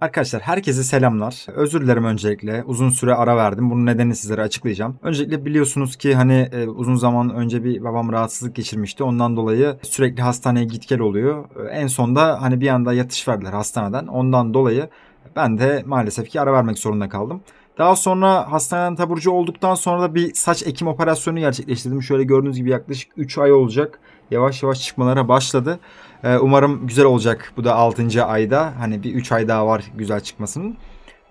Arkadaşlar herkese selamlar. Özür dilerim öncelikle. Uzun süre ara verdim. Bunun nedenini sizlere açıklayacağım. Öncelikle biliyorsunuz ki hani e, uzun zaman önce bir babam rahatsızlık geçirmişti. Ondan dolayı sürekli hastaneye git gel oluyor. E, En sonda hani bir anda yatış verdiler hastaneden. Ondan dolayı ben de maalesef ki ara vermek zorunda kaldım. Daha sonra hastaneden taburcu olduktan sonra da bir saç ekim operasyonu gerçekleştirdim. Şöyle gördüğünüz gibi yaklaşık 3 ay olacak. Yavaş yavaş çıkmalara başladı. Ee, umarım güzel olacak bu da 6. ayda. Hani bir 3 ay daha var güzel çıkmasının.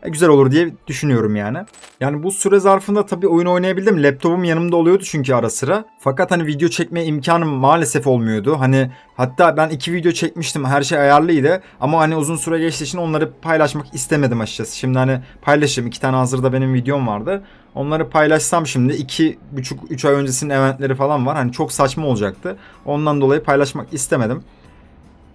E, güzel olur diye düşünüyorum yani. Yani bu süre zarfında tabii oyun oynayabildim. Laptopum yanımda oluyordu çünkü ara sıra. Fakat hani video çekme imkanım maalesef olmuyordu. Hani hatta ben iki video çekmiştim. Her şey ayarlıydı. Ama hani uzun süre geçtiği için onları paylaşmak istemedim açıkçası. Şimdi hani paylaşayım. iki tane hazırda benim videom vardı. Onları paylaşsam şimdi iki buçuk üç ay öncesinin eventleri falan var. Hani çok saçma olacaktı. Ondan dolayı paylaşmak istemedim.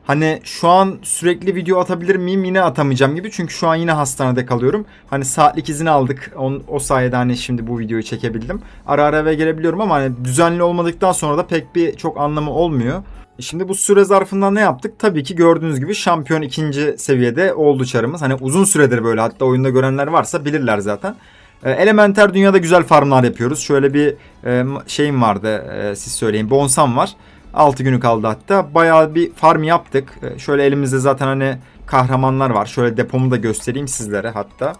Hani şu an sürekli video atabilir miyim yine atamayacağım gibi. Çünkü şu an yine hastanede kalıyorum. Hani saatlik izin aldık. O, o sayede hani şimdi bu videoyu çekebildim. Ara ara eve gelebiliyorum ama hani düzenli olmadıktan sonra da pek bir çok anlamı olmuyor. E Şimdi bu süre zarfında ne yaptık? Tabii ki gördüğünüz gibi şampiyon ikinci seviyede oldu çarımız. Hani uzun süredir böyle hatta oyunda görenler varsa bilirler zaten. E, Elementer dünyada güzel farmlar yapıyoruz. Şöyle bir e, şeyim vardı siz söyleyin. Bonsam var. 6 günü kaldı hatta. Bayağı bir farm yaptık. E, Şöyle elimizde zaten hani kahramanlar var. Şöyle depomu da göstereyim sizlere hatta.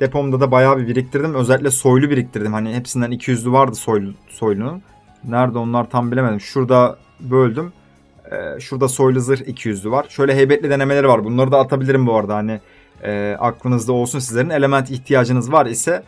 Depomda da bayağı bir biriktirdim. Özellikle soylu biriktirdim. Hani hepsinden 200'lü vardı soylu, soylunun. Nerede onlar tam bilemedim. Şurada böldüm. Ee, şurada soylu zırh 200'lü var. Şöyle heybetli denemeleri var. Bunları da atabilirim bu arada. Hani e, aklınızda olsun sizlerin. Element ihtiyacınız var ise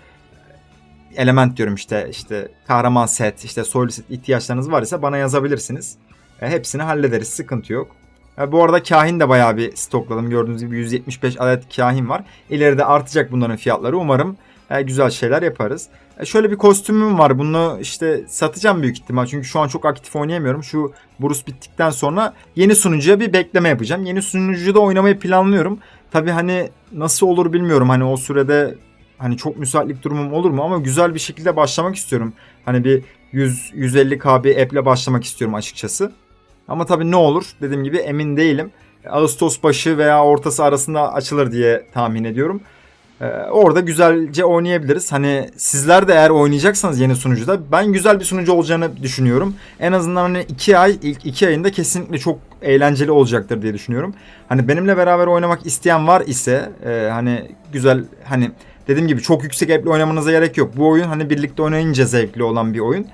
element diyorum işte işte kahraman set işte soylu set ihtiyaçlarınız var ise bana yazabilirsiniz. E, hepsini hallederiz. Sıkıntı yok. E, bu arada kahin de bayağı bir stokladım. Gördüğünüz gibi 175 adet kahin var. İleride artacak bunların fiyatları. Umarım e, güzel şeyler yaparız. E, şöyle bir kostümüm var. Bunu işte satacağım büyük ihtimal. Çünkü şu an çok aktif oynayamıyorum. Şu Burus bittikten sonra yeni sunucuya bir bekleme yapacağım. Yeni sunucuda oynamayı planlıyorum. Tabi hani nasıl olur bilmiyorum. Hani o sürede hani çok müsaitlik durumum olur mu ama güzel bir şekilde başlamak istiyorum. Hani bir 100 150 KB app'le başlamak istiyorum açıkçası. Ama tabii ne olur dediğim gibi emin değilim. Ağustos başı veya ortası arasında açılır diye tahmin ediyorum. Ee, orada güzelce oynayabiliriz. Hani sizler de eğer oynayacaksanız yeni sunucuda ben güzel bir sunucu olacağını düşünüyorum. En azından hani 2 ay ilk 2 ayında kesinlikle çok eğlenceli olacaktır diye düşünüyorum. Hani benimle beraber oynamak isteyen var ise e, hani güzel hani dediğim gibi çok yüksek app'le oynamanıza gerek yok. Bu oyun hani birlikte oynayınca zevkli olan bir oyun.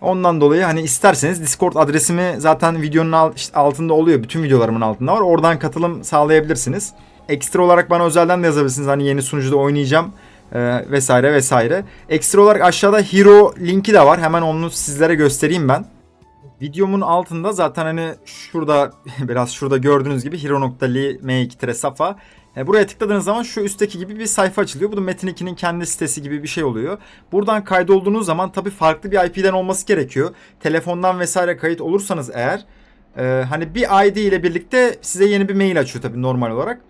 Ondan dolayı hani isterseniz Discord adresimi zaten videonun altında oluyor. Bütün videolarımın altında var. Oradan katılım sağlayabilirsiniz. Ekstra olarak bana özelden de yazabilirsiniz. Hani yeni sunucuda oynayacağım e, vesaire vesaire. Ekstra olarak aşağıda Hero linki de var. Hemen onu sizlere göstereyim ben. Videomun altında zaten hani şurada biraz şurada gördüğünüz gibi hero.li m2 safa. E, buraya tıkladığınız zaman şu üstteki gibi bir sayfa açılıyor. Bu da Metin 2'nin kendi sitesi gibi bir şey oluyor. Buradan kaydolduğunuz zaman tabii farklı bir IP'den olması gerekiyor. Telefondan vesaire kayıt olursanız eğer e, hani bir ID ile birlikte size yeni bir mail açıyor tabii normal olarak.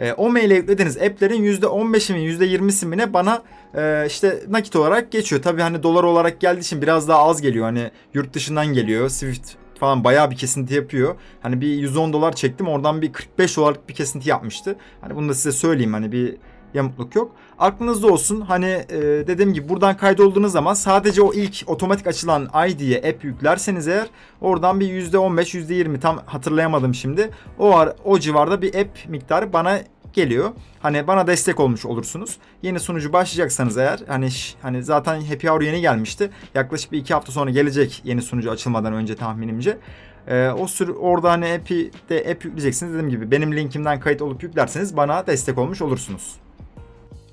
E, o maile yüklediğiniz app'lerin %15'i mi %20'si mi ne bana e, işte nakit olarak geçiyor. Tabii hani dolar olarak geldiği için biraz daha az geliyor. Hani yurt dışından geliyor. Swift falan bayağı bir kesinti yapıyor. Hani bir 110 dolar çektim oradan bir 45 dolarlık bir kesinti yapmıştı. Hani bunu da size söyleyeyim hani bir yamukluk yok. Aklınızda olsun hani e, dediğim gibi buradan kaydolduğunuz zaman sadece o ilk otomatik açılan ID'ye app yüklerseniz eğer oradan bir %15 %20 tam hatırlayamadım şimdi. O ar- o civarda bir app miktarı bana geliyor. Hani bana destek olmuş olursunuz. Yeni sunucu başlayacaksanız eğer hani hani zaten Happy Hour yeni gelmişti. Yaklaşık bir iki hafta sonra gelecek yeni sunucu açılmadan önce tahminimce. Ee, o sür orada hani app'i de app yükleyeceksiniz. Dediğim gibi benim linkimden kayıt olup yüklerseniz bana destek olmuş olursunuz.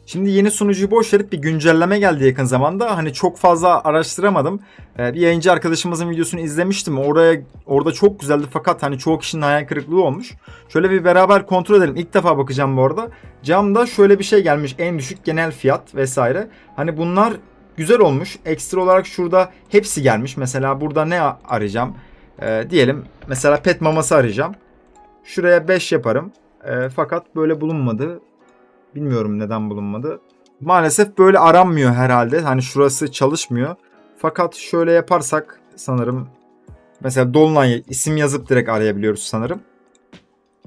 Şimdi yeni sunucuyu boş verip bir güncelleme geldi yakın zamanda. Hani çok fazla araştıramadım. Ee, bir yayıncı arkadaşımızın videosunu izlemiştim. Oraya orada çok güzeldi fakat hani çoğu kişinin hayal kırıklığı olmuş. Şöyle bir beraber kontrol edelim. İlk defa bakacağım bu arada. Camda şöyle bir şey gelmiş. En düşük genel fiyat vesaire. Hani bunlar güzel olmuş. Ekstra olarak şurada hepsi gelmiş. Mesela burada ne arayacağım? Ee, diyelim mesela pet maması arayacağım. Şuraya 5 yaparım. Ee, fakat böyle bulunmadı. Bilmiyorum neden bulunmadı. Maalesef böyle aranmıyor herhalde. Hani şurası çalışmıyor. Fakat şöyle yaparsak sanırım mesela Dolunay isim yazıp direkt arayabiliyoruz sanırım.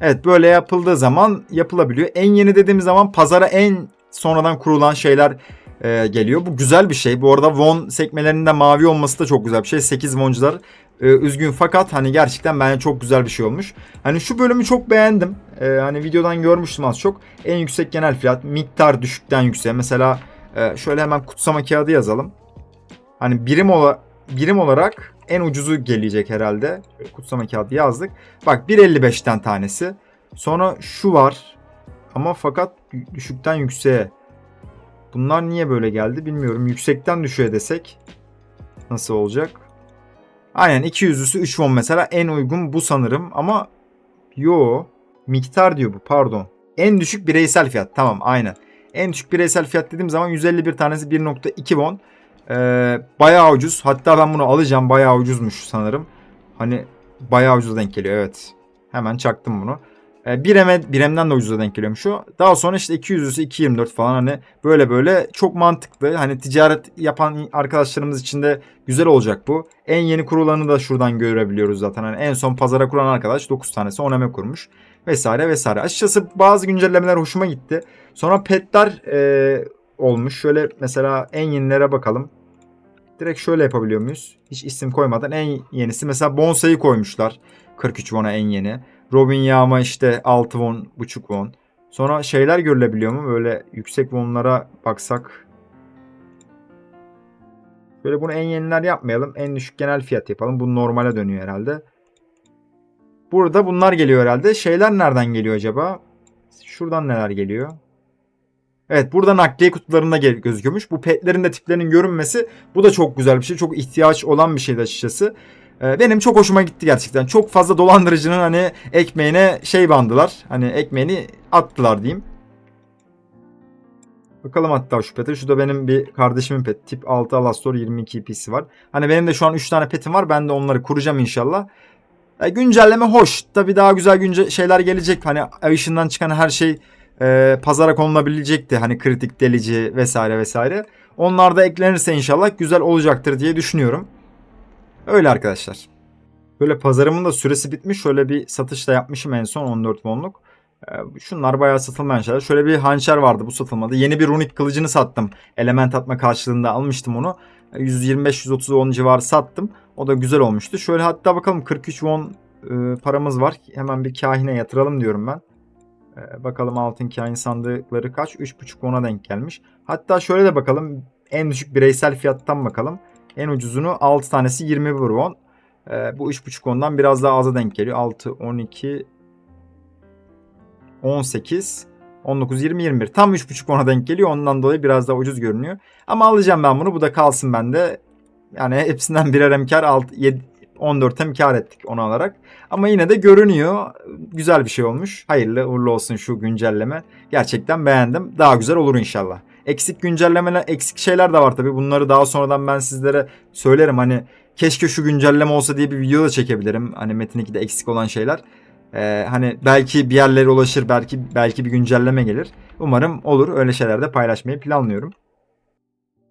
Evet böyle yapıldığı zaman yapılabiliyor. En yeni dediğimiz zaman pazara en sonradan kurulan şeyler e, geliyor. Bu güzel bir şey. Bu arada won sekmelerinde mavi olması da çok güzel bir şey. 8 woncular e, üzgün fakat hani gerçekten bence çok güzel bir şey olmuş. Hani şu bölümü çok beğendim. E, hani videodan görmüştüm az çok. En yüksek genel fiyat miktar düşükten yükseğe. Mesela e, şöyle hemen kutsama kağıdı yazalım. Hani birim ola, birim olarak en ucuzu gelecek herhalde. Kutsama kağıdı yazdık. Bak 1.55'ten tanesi. Sonra şu var. Ama fakat düşükten yükseğe. Bunlar niye böyle geldi bilmiyorum. Yüksekten düşüğe desek nasıl olacak? Aynen 200'lüsü 3 won mesela en uygun bu sanırım ama yo miktar diyor bu pardon. En düşük bireysel fiyat tamam aynen. En düşük bireysel fiyat dediğim zaman 151 tanesi 1.2 won. Ee, bayağı ucuz. Hatta ben bunu alacağım. Bayağı ucuzmuş sanırım. Hani bayağı ucuz denk geliyor evet. Hemen çaktım bunu. Ee, bireme, biremden de ucuza denk geliyormuş şu. Daha sonra işte 200'lüsü 2.24 falan hani böyle böyle çok mantıklı. Hani ticaret yapan arkadaşlarımız için de güzel olacak bu. En yeni kurulanı da şuradan görebiliyoruz zaten. Hani en son pazara kuran arkadaş 9 tanesi oneme kurmuş. Vesaire vesaire. Açıkçası bazı güncellemeler hoşuma gitti. Sonra petler e, olmuş. Şöyle mesela en yenilere bakalım. Direkt şöyle yapabiliyor muyuz? Hiç isim koymadan en yenisi. Mesela Bonsai'yi koymuşlar. 43 won'a en yeni. Robin Yağma işte 6 won, buçuk won. Sonra şeyler görülebiliyor mu? Böyle yüksek wonlara baksak. Böyle bunu en yeniler yapmayalım. En düşük genel fiyat yapalım. Bu normale dönüyor herhalde. Burada bunlar geliyor herhalde. Şeyler nereden geliyor acaba? Şuradan neler geliyor? Evet burada nakliye kutularında gözüküyormuş. Bu petlerin de tiplerinin görünmesi bu da çok güzel bir şey. Çok ihtiyaç olan bir şeydi açıkçası. Ee, benim çok hoşuma gitti gerçekten. Çok fazla dolandırıcının hani ekmeğine şey bandılar. Hani ekmeğini attılar diyeyim. Bakalım hatta şu pete. Şu da benim bir kardeşimin pet. Tip 6 Alastor 22 EP'si var. Hani benim de şu an 3 tane petim var. Ben de onları kuracağım inşallah. E, güncelleme hoş. Tabii daha güzel günce şeyler gelecek. Hani ay ışığından çıkan her şey e, pazara konulabilecekti. Hani kritik delici vesaire vesaire. Onlar da eklenirse inşallah güzel olacaktır diye düşünüyorum. Öyle arkadaşlar. Böyle pazarımın da süresi bitmiş. Şöyle bir satış da yapmışım en son 14 wonluk. Ee, Şunlar bayağı satılmayan şeyler. Şöyle bir hançer vardı bu satılmadı. Yeni bir runik kılıcını sattım. Element atma karşılığında almıştım onu. 125-130 won civarı sattım. O da güzel olmuştu. Şöyle hatta bakalım 43 won e, paramız var. Hemen bir kahine yatıralım diyorum ben. Ee, bakalım altın kahin sandıkları kaç? 3.5 won'a denk gelmiş. Hatta şöyle de bakalım. En düşük bireysel fiyattan bakalım. En ucuzunu 6 tanesi 21 won. Ee, bu 3.5 won'dan biraz daha aza denk geliyor. 6, 12, 18, 19, 20, 21. Tam 3.5 won'a denk geliyor. Ondan dolayı biraz daha ucuz görünüyor. Ama alacağım ben bunu. Bu da kalsın bende. Yani hepsinden birer hem kar 6, 7, 14 hem kar ettik onu alarak. Ama yine de görünüyor. Güzel bir şey olmuş. Hayırlı uğurlu olsun şu güncelleme. Gerçekten beğendim. Daha güzel olur inşallah. Eksik güncellemeler, eksik şeyler de var tabii. Bunları daha sonradan ben sizlere söylerim. Hani keşke şu güncelleme olsa diye bir video da çekebilirim. Hani Metin 2'de eksik olan şeyler. Ee, hani belki bir yerlere ulaşır, belki belki bir güncelleme gelir. Umarım olur. Öyle şeyler de paylaşmayı planlıyorum.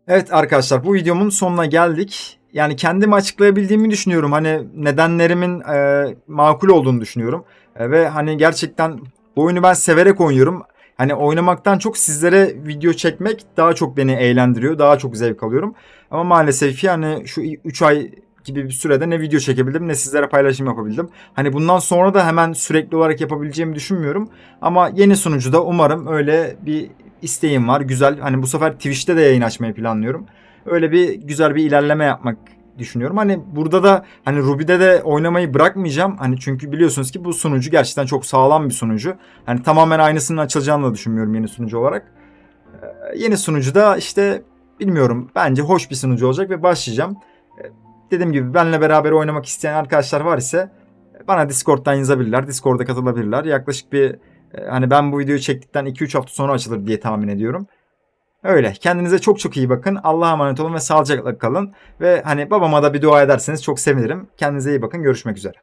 Evet arkadaşlar bu videomun sonuna geldik. Yani kendimi açıklayabildiğimi düşünüyorum. Hani nedenlerimin e, makul olduğunu düşünüyorum. E, ve hani gerçekten bu oyunu ben severek oynuyorum. Hani oynamaktan çok sizlere video çekmek daha çok beni eğlendiriyor. Daha çok zevk alıyorum. Ama maalesef yani şu 3 ay gibi bir sürede ne video çekebildim ne sizlere paylaşım yapabildim. Hani bundan sonra da hemen sürekli olarak yapabileceğimi düşünmüyorum. Ama yeni sunucuda umarım öyle bir isteğim var. Güzel. Hani bu sefer Twitch'te de yayın açmayı planlıyorum. Öyle bir güzel bir ilerleme yapmak düşünüyorum. Hani burada da hani Ruby'de de oynamayı bırakmayacağım. Hani çünkü biliyorsunuz ki bu sunucu gerçekten çok sağlam bir sunucu. Hani tamamen aynısının açılacağını da düşünmüyorum yeni sunucu olarak. Ee, yeni sunucuda işte bilmiyorum bence hoş bir sunucu olacak ve başlayacağım. Ee, dediğim gibi benle beraber oynamak isteyen arkadaşlar var ise bana Discord'dan yazabilirler. Discord'a katılabilirler. Yaklaşık bir e, hani ben bu videoyu çektikten 2-3 hafta sonra açılır diye tahmin ediyorum. Öyle. Kendinize çok çok iyi bakın. Allah'a emanet olun ve sağlıcakla kalın. Ve hani babama da bir dua ederseniz çok sevinirim. Kendinize iyi bakın. Görüşmek üzere.